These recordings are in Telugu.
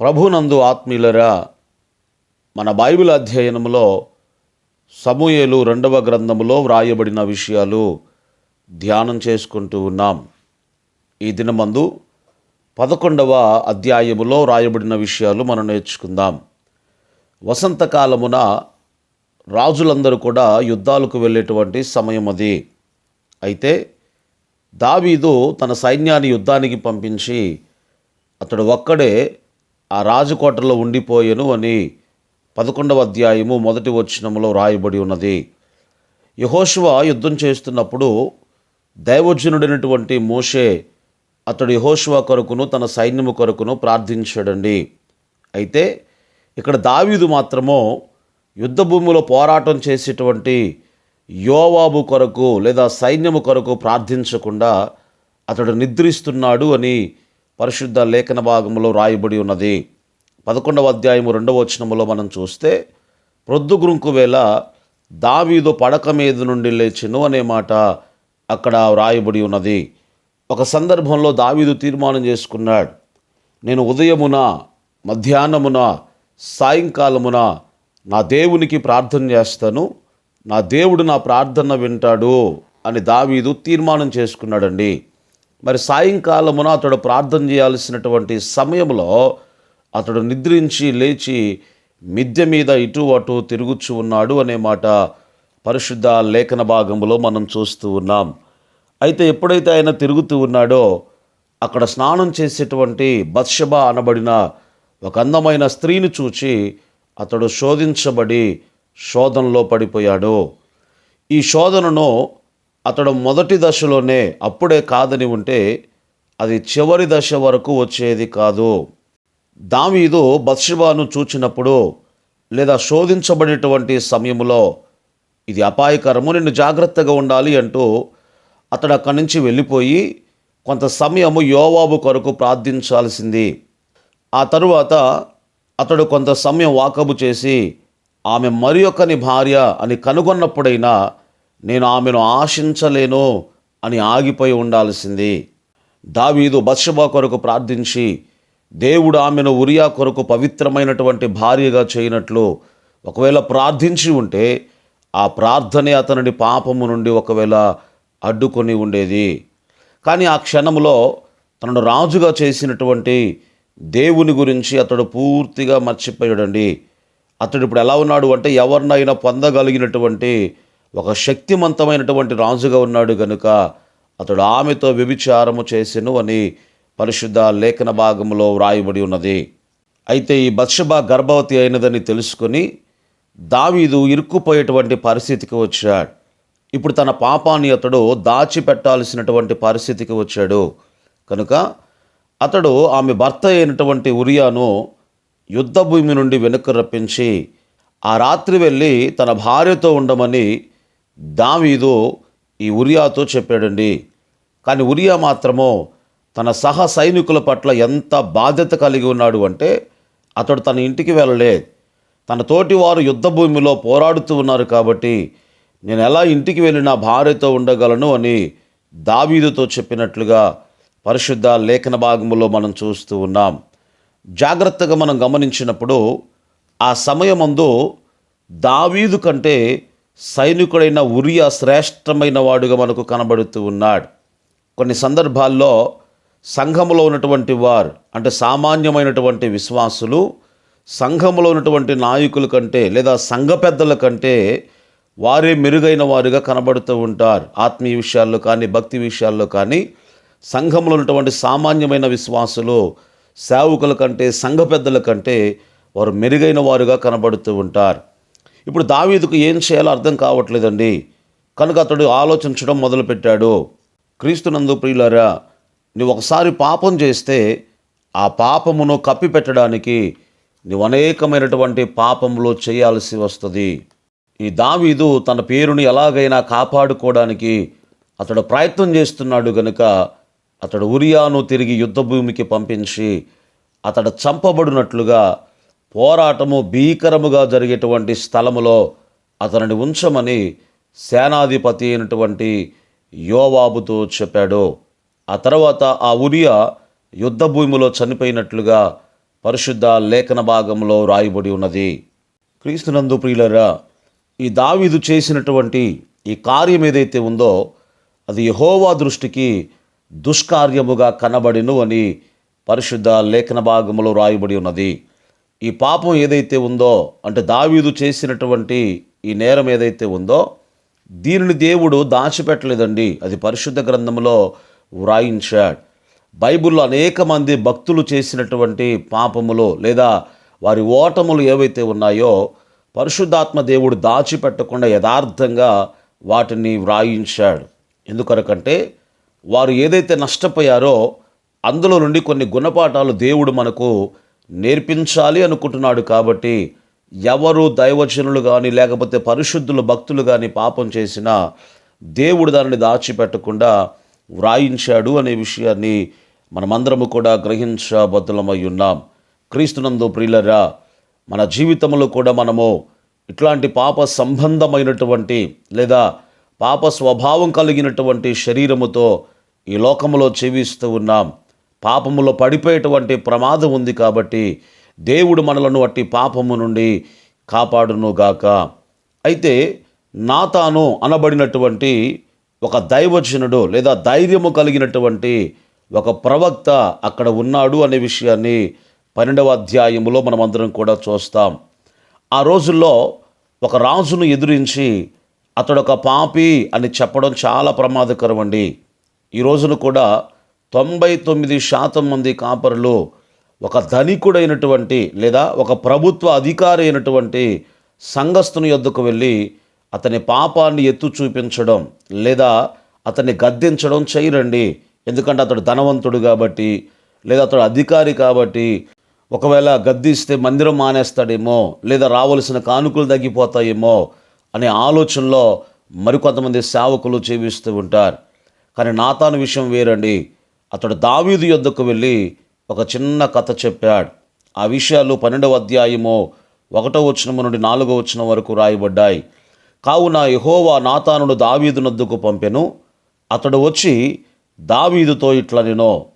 ప్రభునందు ఆత్మీయులరా మన బైబిల్ అధ్యయనంలో సమూయేలు రెండవ గ్రంథములో వ్రాయబడిన విషయాలు ధ్యానం చేసుకుంటూ ఉన్నాం. ఈ దినమందు పదకొండవ అధ్యాయములో వ్రాయబడిన విషయాలు మనం నేర్చుకుందాం. వసంతకాలమున రాజులందరూ కూడా యుద్ధాలకు వెళ్ళేటువంటి సమయం అది. అయితే దావీదు తన సైన్యాన్ని యుద్ధానికి పంపించి అతడు ఒక్కడే ఆ రాజకోటలో ఉండిపోయెను అని పదకొండవ అధ్యాయము మొదటి వచనములో రాయబడి ఉన్నది. యహోశివ యుద్ధం చేస్తున్నప్పుడు దైవజనుడైనటువంటి మోషే అతడు యహోశివ కొరకును తన సైన్యము కొరకును ప్రార్థించాడండి. అయితే ఇక్కడ దావీదు మాత్రమో యుద్ధ భూమిలో పోరాటం చేసేటువంటి యోవాబు కొరకు లేదా సైన్యము కొరకు ప్రార్థించకుండా అతడు నిద్రిస్తున్నాడు అని పరిశుద్ధ లేఖన భాగంలో రాయబడి ఉన్నది. పదకొండవ అధ్యాయము రెండవ వచనములో మనం చూస్తే ప్రొద్దుగురుంకు వేళ దావీదు పడక మీద నుండి లేచెను అనే మాట అక్కడ వ్రాయబడి ఉన్నది. ఒక సందర్భంలో దావీదు తీర్మానం చేసుకున్నాడు. నేను ఉదయమున మధ్యాహ్నమున సాయంకాలమున నా దేవునికి ప్రార్థన చేస్తాను. నా దేవుడు నా ప్రార్థన వింటాడు అని దావీదు తీర్మానం చేసుకున్నాడండి. మరి సాయంకాలమున అతడు ప్రార్థన చేయాల్సినటువంటి సమయంలో అతడు నిద్రించి లేచి మిద్దె మీద ఇటు అటు తిరుగుచు ఉన్నాడు అనే మాట పరిశుద్ధ లేఖన భాగంలో మనం చూస్తూ ఉన్నాం. అయితే ఎప్పుడైతే ఆయన తిరుగుతూ ఉన్నాడో అక్కడ స్నానం చేసేటువంటి బత్షబ అనబడిన ఒక అందమైన స్త్రీని చూచి అతడు శోధించబడి శోధనలో పడిపోయాడు. ఈ శోధనను అతడు మొదటి దశలోనే అప్పుడే కాదని ఉంటే అది చివరి దశ వరకు వచ్చేది కాదు. దావీదు బత్షబాను చూచినప్పుడు లేదా శోధించబడేటువంటి సమయంలో ఇది అపాయకరము నేను జాగ్రత్తగా ఉండాలి అంటూ అతడు అక్కడి నుంచి వెళ్ళిపోయి కొంత సమయము యోవాబు కొరకు ప్రార్థించాల్సింది. ఆ తరువాత అతడు కొంత సమయం వాకబు చేసి ఆమె మరి ఒకని భార్య అని కనుగొన్నప్పుడైనా నేను ఆమెను ఆశించలేను అని ఆగిపోయి ఉండాల్సింది. దావీదు బత్షబా కొరకు ప్రార్థించి దేవుడు ఆమెను ఉరియా కొరకు పవిత్రమైనటువంటి భార్యగా చేయనట్లు ఒకవేళ ప్రార్థించి ఉంటే ఆ ప్రార్థనే అతనిని పాపము నుండి ఒకవేళ అడ్డుకొని ఉండేది. కానీ ఆ క్షణంలో తనను రాజుగా చేసినటువంటి దేవుని గురించి అతడు పూర్తిగా మర్చిపోయాడండి. అతడు ఇప్పుడు ఎలా ఉన్నాడు అంటే ఎవరినైనా పొందగలిగినటువంటి ఒక శక్తివంతమైనటువంటి రాజుగా ఉన్నాడు గనుక అతడు ఆమెతో వ్యభిచారము చేసెను అని పరిశుద్ధ లేఖన భాగంలో వ్రాయబడి ఉన్నది. అయితే ఈ బత్షబా గర్భవతి అయినదని తెలుసుకొని దావీదు ఇరుక్కుపోయేటువంటి పరిస్థితికి వచ్చాడు. ఇప్పుడు తన పాపాన్ని అతడు దాచిపెట్టాల్సినటువంటి పరిస్థితికి వచ్చాడు. కనుక అతడు ఆమె భర్త అయినటువంటి ఉరియాను యుద్ధభూమి నుండి వెనుక రప్పించి ఆ రాత్రి వెళ్ళి తన భార్యతో ఉండమని దావీదు ఈ ఉరియాతో చెప్పాడండి కానీ ఉరియా మాత్రము తన సహ సైనికుల పట్ల ఎంత బాధ్యత కలిగి ఉన్నాడు అంటే అతడు తన ఇంటికి వెళ్ళలేదు తన తోటి వారు యుద్ధ భూమిలో పోరాడుతూ ఉన్నారు కాబట్టి నేను ఎలా ఇంటికి వెళ్ళి నా భార్యతో ఉండగలను అని దావీదుతో చెప్పినట్లుగా పరిశుద్ధ లేఖన భాగంలో మనం చూస్తూ ఉన్నాం. జాగ్రత్తగా మనం గమనించినప్పుడు ఆ సమయమందు దావీదు కంటే సైనికుడైన ఉరియా శ్రేష్టమైన వాడుగా మనకు కనబడుతూ ఉన్నాడు. కొన్ని సందర్భాల్లో సంఘములో ఉన్నటువంటి వారు అంటే సామాన్యమైనటువంటి విశ్వాసులు సంఘములో ఉన్నటువంటి నాయకుల కంటే లేదా సంఘ పెద్దల కంటే వారే మెరుగైన వారుగా కనబడుతూ ఉంటారు. ఆత్మీయ విషయాల్లో కానీ భక్తి విషయాల్లో కానీ సంఘంలో ఉన్నటువంటి సామాన్యమైన విశ్వాసులు సేవకుల కంటే సంఘ పెద్దల కంటే వారు మెరుగైన వారుగా కనబడుతూ ఉంటారు. ఇప్పుడు దావీదుకు ఏం చేయాలో అర్థం కావట్లేదండి. కనుక అతడు ఆలోచించడం మొదలుపెట్టాడు. క్రీస్తునందు ప్రియులారా నువ్వు ఒకసారి పాపం చేస్తే ఆ పాపమును కప్పిపెట్టడానికి నువ్వు అనేకమైనటువంటి పాపములు చేయాల్సి వస్తుంది. ఈ దావీదు తన పేరుని ఎలాగైనా కాపాడుకోవడానికి అతడు ప్రయత్నం చేస్తున్నాడు గనుక అతడు ఉరియాను తిరిగి యుద్ధభూమికి పంపించి అతడు చంపబడినట్లుగా పోరాటము భీకరముగా జరిగేటువంటి స్థలములో అతనిని ఉంచమని సేనాధిపతి అయినటువంటి యోవాబుతో చెప్పాడు. ఆ తర్వాత ఆ ఉరియా యుద్ధ భూమిలో చనిపోయినట్లుగా పరిశుద్ధ లేఖన భాగంలో రాయబడి ఉన్నది. క్రీస్తునందు ప్రియులరా ఈ దావీదు చేసినటువంటి ఈ కార్యం ఏదైతే ఉందో అది యహోవా దృష్టికి దుష్కార్యముగా కనబడిను అని పరిశుద్ధ లేఖన భాగంలో రాయబడి ఉన్నది. ఈ పాపం ఏదైతే ఉందో అంటే దావీదు చేసినటువంటి ఈ నేరం ఏదైతే ఉందో దీనిని దేవుడు దాచిపెట్టలేదండి. అది పరిశుద్ధ గ్రంథంలో వ్రాయించాడు. బైబిల్లో అనేక మంది భక్తులు చేసినటువంటి పాపములు లేదా వారి ఓటములు ఏవైతే ఉన్నాయో పరిశుద్ధాత్మ దేవుడు దాచిపెట్టకుండా యథార్థంగా వాటిని వ్రాయించాడు. ఎందుకనకంటే వారు ఏదైతే నష్టపోయారో అందులో నుండి కొన్ని గుణపాఠాలు దేవుడు మనకు నేర్పించాలి అనుకుంటున్నాడు కాబట్టి ఎవరు దైవజనులు కానీ లేకపోతే పరిశుద్ధులు భక్తులు కానీ పాపం చేసినా దేవుడు దానిని దాచిపెట్టకుండా వ్రాయించాడు అనే విషయాన్ని మనమందరము కూడా గ్రహించబద్దులమై ఉన్నాం. క్రీస్తునందు ప్రియులరా మన జీవితంలో కూడా మనము ఇట్లాంటి పాప సంబంధమైనటువంటి లేదా పాప స్వభావం కలిగినటువంటి శరీరముతో ఈ లోకములో జీవిస్తూ ఉన్నాం. పాపములో పడిపోయేటువంటి ప్రమాదం ఉంది కాబట్టి దేవుడు మనలను అట్టి పాపము నుండి కాపాడునుగాక అయితే నాతాను అనబడినటువంటి ఒక దైవజనుడు లేదా ధైర్యము కలిగినటువంటి ఒక ప్రవక్త అక్కడ ఉన్నాడు అనే విషయాన్ని పన్నెండవ అధ్యాయములో మనమందరం కూడా చూస్తాం. ఆ రోజుల్లో ఒక రాజును ఎదురించి అతడు ఒక పాపి అని చెప్పడం చాలా ప్రమాదకరం అండి ఈ రోజున కూడా తొంభై తొమ్మిది శాతం మంది కాపరులు ఒక ధనికుడైనటువంటి లేదా ఒక ప్రభుత్వ అధికారి అయినటువంటి సంఘస్థుని యొద్దకు వెళ్ళి అతని పాపాన్ని ఎత్తు చూపించడం లేదా అతన్ని గద్దించడం చేయరండి. ఎందుకంటే అతడు ధనవంతుడు కాబట్టి లేదా అతడు అధికారి కాబట్టి ఒకవేళ గద్దిస్తే మందిరం మానేస్తాడేమో లేదా రావలసిన కానుకలు తగ్గిపోతాయేమో అనే ఆలోచనలో మరికొంతమంది సేవకులు చేపిస్తూ ఉంటారు. కానీ నాతాను విషయం వేరండి. అతడు దావీదు యొద్దకు వెళ్ళి ఒక చిన్న కథ చెప్పాడు. ఆ విషయాలు పన్నెండవ అధ్యాయము ఒకటో వచనము నుండి నాలుగో వచనం వరకు రాయబడ్డాయి. కావున యహోవా నాతానుడు దావీదు నద్దుకు పంపెను. అతడు వచ్చి దావీదుతో ఇట్లా నేను.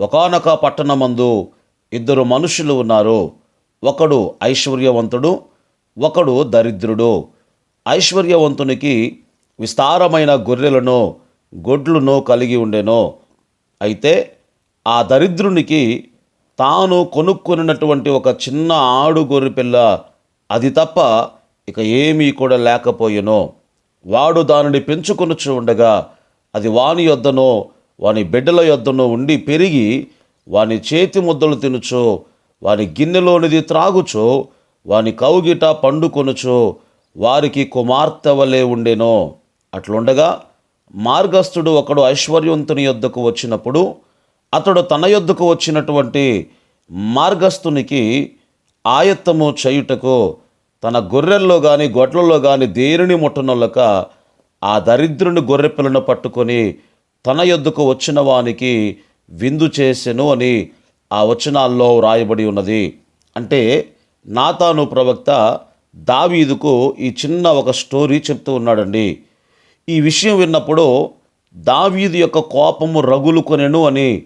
ఒకనొక పట్టణమందు ఇద్దరు మనుషులు ఉన్నారు. ఒకడు ఐశ్వర్యవంతుడు ఒకడు దరిద్రుడు. ఐశ్వర్యవంతునికి విస్తారమైన గొర్రెలను గొడ్లను కలిగి ఉండెను. అయితే ఆ దరిద్రునికి తాను కొనుక్కున్నటువంటి ఒక చిన్న ఆడు గొర్రె పిల్ల అది తప్ప ఇక ఏమీ కూడా లేకపోయెనో. వాడు దానిని పెంచుకొనుచు ఉండగా అది వాని యొద్దనో వాని బిడ్డల యొద్దనో ఉండి పెరిగి వాని చేతి ముద్దలు తినుచో వాని గిన్నెలోనిది త్రాగుచో వాని కౌగిట పండుకొనుచో వారికి కుమార్తె వలె ఉండెనో. అట్లుండగా మార్గస్థుడు ఒకడు ఐశ్వర్యవంతుని యొద్దకు వచ్చినప్పుడు అతడు తన యొద్దకు వచ్చినటువంటి మార్గస్థునికి ఆయత్తము చేయుటకు తన గొర్రెల్లో కానీ గొడ్లలో కానీ దేనిని ముట్టనొల్లక ఆ దరిద్రుని గొర్రె పిల్లను పట్టుకొని తన యొద్దకు వచ్చిన వానికి విందు చేసెను అని ఆ వచనాల్లో వ్రాయబడి ఉన్నది. అంటే నాతాను ప్రవక్త దావీదుకు ఈ చిన్న ఒక స్టోరీ చెప్తూ ఉన్నాడండి. ఈ విషయం విన్నప్పుడు దావీదు యొక్క కోపము రగులుకొనెను అని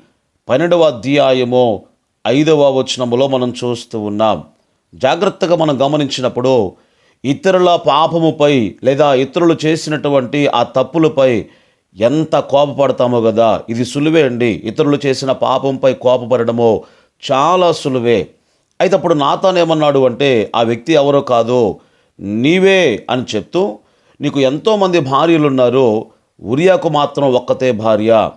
పన్నెండవ అధ్యాయము ఐదవ వచనములో మనం చూస్తూ ఉన్నాం. జాగ్రత్తగా మనం గమనించినప్పుడు ఇతరుల పాపముపై లేదా ఇతరులు చేసినటువంటి ఆ తప్పులపై ఎంత కోపపడతామో కదా ఇది సులువే అండి. ఇతరులు చేసిన పాపంపై కోపపడడము చాలా సులువే. అయితే అప్పుడు నాతోనేమన్నాడు అంటే ఆ వ్యక్తి ఎవరో కాదు నీవే అని చెప్తూ నీకు ఎంతోమంది భార్యలు ఉన్నారు ఉరియాకు మాత్రం ఒక్కతే భార్య.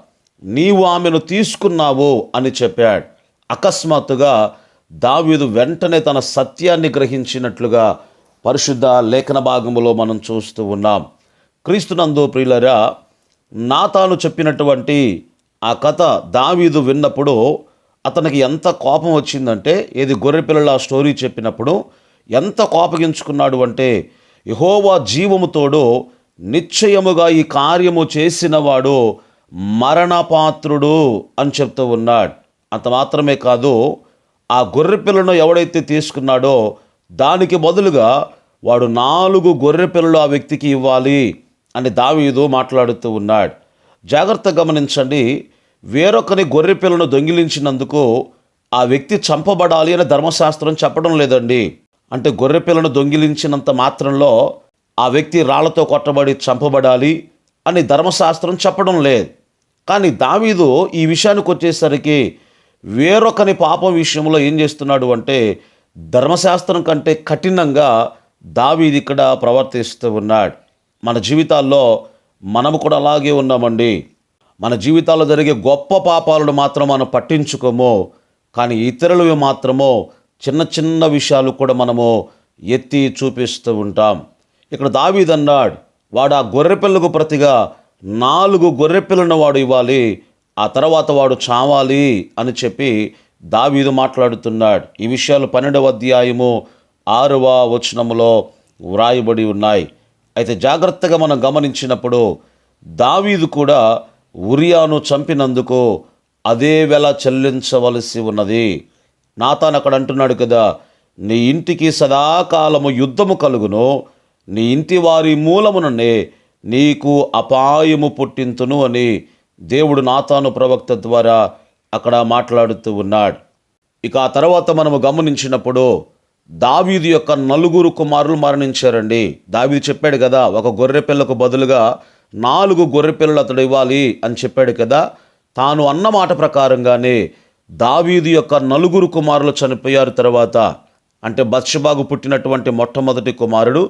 నీవు ఆమెను తీసుకున్నావు అని చెప్పాడు. అకస్మాత్తుగా దావీదు వెంటనే తన సత్యాన్ని గ్రహించినట్లుగా పరిశుద్ధ లేఖన భాగంలో మనం చూస్తూ ఉన్నాం. క్రీస్తునందు ప్రియులరా నాతాను చెప్పినటువంటి ఆ కథ దావీదు విన్నప్పుడు అతనికి ఎంత కోపం వచ్చిందంటే ఏది గొర్రెపిల్లల స్టోరీ చెప్పినప్పుడు ఎంత కోపగించుకున్నాడు అంటే యహోవా జీవముతోడు నిశ్చయముగా ఈ కార్యము చేసినవాడు మరణపాత్రుడు అని చెప్తూ ఉన్నాడు. అంత మాత్రమే కాదు ఆ గొర్రె పిల్లను ఎవడైతే తీసుకున్నాడో దానికి బదులుగా వాడు నాలుగు గొర్రె పిల్లలు ఆ వ్యక్తికి ఇవ్వాలి అని దావీదు మాట్లాడుతూ ఉన్నాడు. జాగ్రత్త గమనించండి వేరొకని గొర్రె పిల్లను దొంగిలించినందుకు ఆ వ్యక్తి చంపబడాలి అని ధర్మశాస్త్రం చెప్పడం లేదండి. అంటే గొర్రెపిల్లను దొంగిలించినంత మాత్రంలో ఆ వ్యక్తి రాళ్ళతో కొట్టబడి చంపబడాలి అని ధర్మశాస్త్రం చెప్పడం లేదు. కానీ దావీదు ఈ విషయానికి వచ్చేసరికి వేరొకని పాపం విషయంలో ఏం చేస్తున్నాడు అంటే ధర్మశాస్త్రం కంటే కఠినంగా దావీది ఇక్కడ ప్రవర్తిస్తూ ఉన్నాడు. మన జీవితాల్లో మనము కూడా అలాగే ఉన్నామండి. మన జీవితాల్లో జరిగే గొప్ప పాపాలను మాత్రం మనం పట్టించుకోము. కానీ ఇతరులవి మాత్రమో చిన్న చిన్న విషయాలు కూడా మనము ఎత్తి చూపిస్తూ ఉంటాం. ఇక్కడ దావీదన్నాడు వాడు ఆ గొర్రెపిల్లకు ప్రతిగా నాలుగు గొర్రెపిల్లను వాడు ఇవ్వాలి ఆ తర్వాత వాడు చావాలి అని చెప్పి దావీదు మాట్లాడుతున్నాడు. ఈ విషయాలు పన్నెండవ అధ్యాయము ఆరవ వచనములో వ్రాయబడి ఉన్నాయి. అయితే జాగ్రత్తగా మనం గమనించినప్పుడు దావీదు కూడా ఉరియాను చంపినందుకు అదే వెల చెల్లించవలసి ఉన్నది. నాతాన్ అక్కడ అంటున్నాడు కదా నీ ఇంటికి సదాకాలము యుద్ధము కలుగును నీ ఇంటి వారి మూలముననే నీకు అపాయము పుట్టింతును అని దేవుడు నాతాను ప్రవక్త ద్వారా అక్కడ మాట్లాడుతూ ఉన్నాడు. ఇక ఆ తర్వాత మనము గమనించినప్పుడు దావీదు యొక్క నలుగురు కుమారులు మరణించారండి. దావీదు చెప్పాడు కదా ఒక గొర్రె పిల్లకు బదులుగా నాలుగు గొర్రె పిల్లలు అతడు ఇవ్వాలి అని చెప్పాడు కదా తాను అన్న మాట ప్రకారంగానే దావీదు యొక్క నలుగురు కుమారులు చనిపోయారు తర్వాత అంటే బత్షబాగు పుట్టినటువంటి మొట్టమొదటి కుమారుడు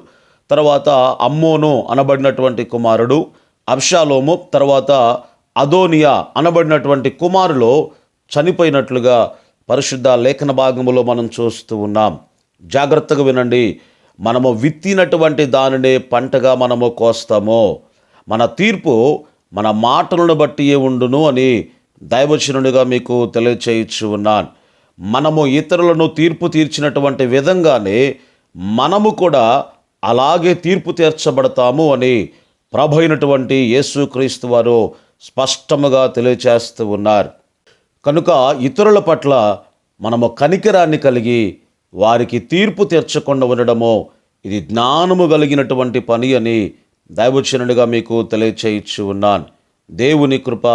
తర్వాత అమ్మోను అనబడినటువంటి కుమారుడు అబ్షాలోము తర్వాత అదోనియా అనబడినటువంటి కుమారులు చనిపోయినట్లుగా పరిశుద్ధ లేఖన భాగంలో మనం చూస్తూ ఉన్నాం. జాగ్రత్తగా వినండి. మనము విత్తినటువంటి దానినే పంటగా మనము కోస్తాము. మన తీర్పు మన మాటలను బట్టి ఉండును అని దైవచనుడిగా మీకు తెలియచేయచ్చు ఉన్నాను మనము ఇతరులను తీర్పు తీర్చినటువంటి విధంగానే మనము కూడా అలాగే తీర్పు తీర్చబడతాము అని ప్రభు అయినటువంటి యేసుక్రీస్తు వారు స్పష్టముగా తెలియచేస్తూ ఉన్నారు. కనుక ఇతరుల పట్ల మనము కనికరాన్ని కలిగి వారికి తీర్పు తీర్చకుండా ఉండడము ఇది జ్ఞానము కలిగినటువంటి పని అని దైవచనుడిగా మీకు తెలియచేయచ్చు ఉన్నాను దేవుని కృప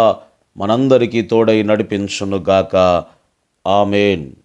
మనందరికీ తోడై నడిపించునుగాక. ఆమెన్.